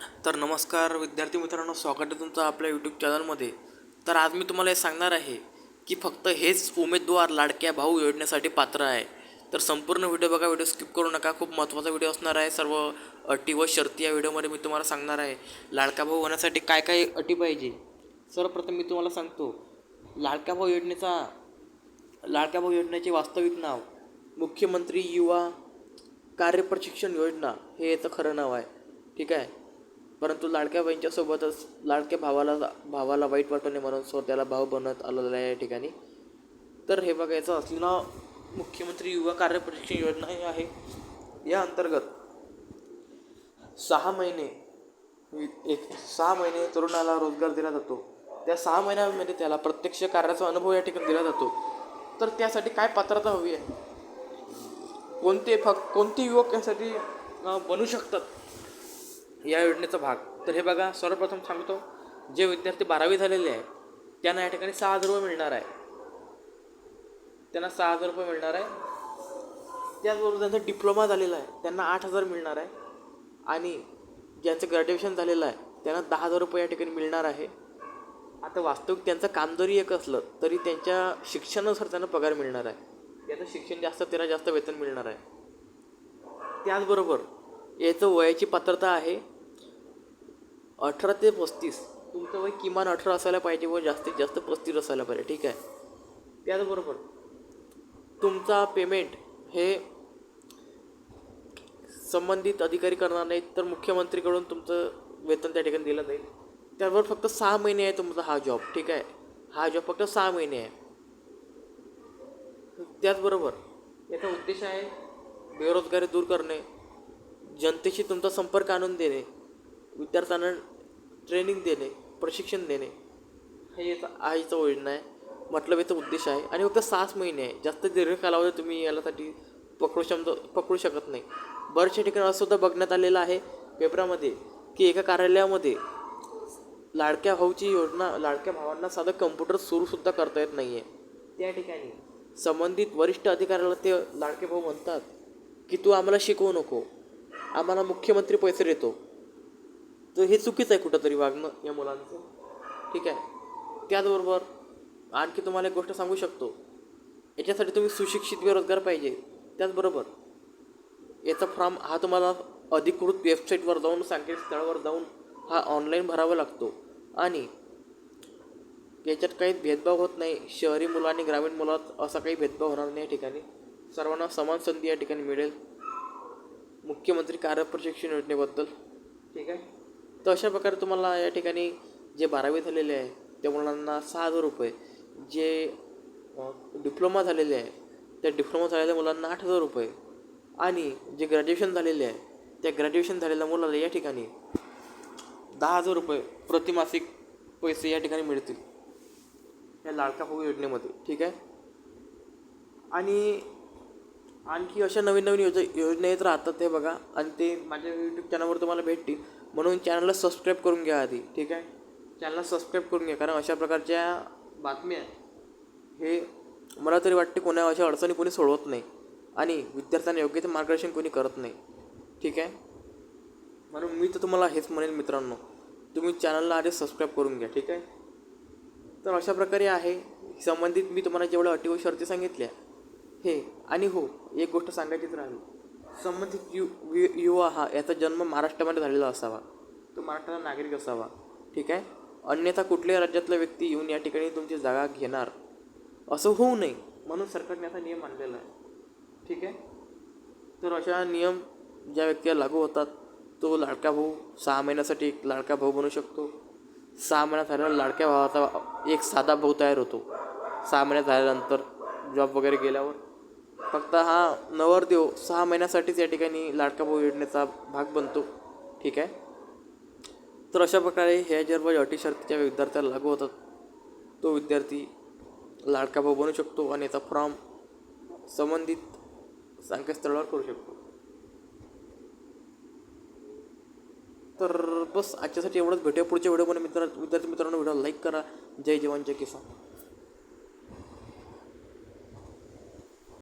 तर नमस्कार विद्यार्थी मित्रांनो स्वागत आहे तुमचं आपल्या यूट्यूब चॅनलमध्ये तर आज मी तुम्हाला हे सांगणार आहे की फक्त हेच उमेदवार लाडक्या भाऊ योजनेसाठी पात्र आहे. तर संपूर्ण व्हिडिओ बघा व्हिडिओ स्किप करू नका. खूप महत्त्वाचा व्हिडिओ असणार आहे. सर्व अटी व शर्ती या व्हिडिओमध्ये मी तुम्हाला सांगणार आहे. लाडका भाऊ होण्यासाठी काय काय अटी पाहिजे? सर्वप्रथम मी तुम्हाला सांगतो. लाडका भाऊ योजनेचा लाडका भाऊ योजनेचे वास्तविक नाव मुख्यमंत्री युवा कार्यप्रशिक्षण योजना हे याचं खरं नाव आहे. ठीक आहे? परंतु लाडक्या बहिणीच्या सोबतच लाडक्या भावाला भावाला वाईट वाटू नये म्हणून स्वतःला भाव बनवत आलेला आहे या ठिकाणी. तर हे बघायचं असलेला मुख्यमंत्री युवा कार्यप्रशिक्षण योजना ही आहे. या अंतर्गत सहा महिने एक सहा महिने तरुणाला रोजगार दिला जातो. त्या सहा महिन्यामध्ये त्याला प्रत्यक्ष कार्याचा अनुभव या ठिकाणी दिला जातो. तर त्यासाठी काय पात्रता हवी आहे? कोणते फक्त कोणते युवक यासाठी बनू शकतात? या योजनेचा भाग. तर हे बघा सर्वप्रथम सांगतो जे विद्यार्थी बारावी झालेले आहे त्यांना या ठिकाणी सहा हजार रुपये मिळणार आहे. त्यांना सहा हजार रुपये मिळणार आहे. त्याचबरोबर ज्यांचा डिप्लोमा झालेला आहे त्यांना आठ हजार मिळणार आहे. आणि ज्यांचं ग्रॅज्युएशन झालेलं आहे त्यांना दहा हजार रुपये या ठिकाणी मिळणार आहे. आता वास्तविक त्यांचं काम जरी एक असलं तरी त्यांच्या शिक्षणानुसार त्यांना पगार मिळणार आहे. याचं शिक्षण जास्त त्यांना जास्त वेतन मिळणार आहे. त्याचबरोबर याचं वयाची पात्रता आहे. अठरा ते पस्तीस. तुमचं वय किमान अठरा असायला पाहिजे व जास्तीत जास्त पस्तीस असायला पाहिजे ठीक आहे? त्याचबरोबर तुमचा पेमेंट हे संबंधित अधिकारी करणार नाहीत तर मुख्यमंत्रीकडून तुमचं वेतन त्या ठिकाणी दिलं जाईल. त्याबरोबर फक्त सहा महिने आहे तुमचा हा जॉब ठीक आहे? हा जॉब फक्त सहा महिने आहे. त्याचबरोबर याचा उद्देश आहे बेरोजगारी दूर करणे जनतेशी तुमचा संपर्क आणून देणे विद्यार्थ्यांना ट्रेनिंग देणे प्रशिक्षण देणे हे याचा हा याचा योजना आहे. मतलब याचा उद्देश आहे. आणि फक्त सहाच महिने आहे. जास्त दीर्घ कालावधी तुम्ही यालासाठी पकडू शब्द पकडू शकत नाही. बऱ्याचशा ठिकाणी असं सुद्धा बघण्यात आलेलं आहे पेपरामध्ये की एका कार्यालयामध्ये लाडक्या भाऊची योजना लाडक्या भावांना साधं कम्प्युटर सुरूसुद्धा करता येत नाही आहे त्या ठिकाणी संबंधित वरिष्ठ अधिकाऱ्याला ते लाडके भाऊ म्हणतात की तू आम्हाला शिकवू नको. आम्हाला मुख्यमंत्री पैसे देतो. तर हे चुकीचं आहे कुठंतरी वागणं या मुलांचं. ठीक आहे? त्याचबरोबर आणखी तुम्हाला एक गोष्ट सांगू शकतो. याच्यासाठी तुम्ही सुशिक्षित बेरोजगार पाहिजे. त्याचबरोबर याचा फॉर्म हा तुम्हाला अधिकृत वेबसाईटवर जाऊन संकेतस्थळावर जाऊन हा ऑनलाईन भरावा लागतो. आणि याच्यात काही भेदभाव होत नाही. शहरी मुलं आणि ग्रामीण मुलात असा काही भेदभाव होणार नाही या ठिकाणी. सर्वांना समान संधी या ठिकाणी मिळेल. मुख्यमंत्री कार्यप्रशिक्षण योजनेबद्दल. ठीक आहे? तर अशा प्रकारे तुम्हाला या ठिकाणी जे बारावी झालेले आहे त्या मुलांना सहा हजार रुपये. जे डिप्लोमा झालेले आहे त्या डिप्लोमा झालेल्या मुलांना आठ हजार रुपये. आणि जे ग्रॅज्युएशन झालेले आहे त्या ग्रॅज्युएशन झालेल्या मुलाला या ठिकाणी दहा हजार रुपये प्रतिमासिक पैसे या ठिकाणी मिळतील. या लाडका भाऊ योजनेमध्ये ठीक आहे? आणि आणखी अशा नवीन नवीन योज योजना येत राहतात ते बघा. आणि ते माझ्या यूट्यूब चॅनलवर तुम्हाला भेटतील. म्हणून चॅनलला सबस्क्राईब करून घ्या आधी ठीक आहे? चॅनलला सबस्क्राईब करून घ्या कारण अशा प्रकारच्या बातम्या हे मला तरी वाटते कोणा अशा अडचणी कोणी सोडवत नाही. आणि विद्यार्थ्यांना योग्य ते मार्गदर्शन कोणी करत नाही. ठीक आहे? म्हणून मी तर तुम्हाला हेच म्हणेन मित्रांनो तुम्ही चॅनलला आधी सबस्क्राईब करून घ्या ठीक आहे? तर अशा प्रकारे आहे. संबंधित मी तुम्हाला जेवढ्या अटी व शर्ती सांगितल्या हे आणि हो एक गोष्ट सांगायचीच राहिली. संबंधित यु वि- युवा हा याचा जन्म महाराष्ट्रामध्ये झालेला असावा. तो महाराष्ट्राचा नागरिक असावा. ठीक आहे? अन्यथा कुठल्याही राज्यातला व्यक्ती येऊन या ठिकाणी तुमची जागा घेणार. असं होऊ नये म्हणून सरकारने असा नियम आणलेला आहे. ठीक आहे? तर अशा नियम ज्या व्यक्तीला लागू होतात तो लाडका भाऊ सहा महिन्यासाठी एक लाडका भाऊ बनू शकतो. सहा महिन्यात झाल्यावर लाडक्या भावाचा एक साधा भाऊ तयार होतो. सहा महिन्यात झाल्यानंतर जॉब वगैरे गेल्यावर फक्त हा नवरदेव सहा महिन्यासाठीच या ठिकाणी लाडका भाऊ योजनेचा भाग बनतो. ठीक आहे? तर अशा प्रकारे ह्या जर अटी शर्तीच्या विद्यार्थ्याला लागू होतात तो विद्यार्थी लाडका भाऊ बनू शकतो आणि याचा फॉर्म संबंधित संकेतस्थळावर करू शकतो. तर बस आजच्यासाठी एवढंच. भेटूया पुढच्या व्हिडिओमध्ये मित्र विद्यार्थी मित्रांनो व्हिडिओ लाईक करा. जय जवान जय किसान.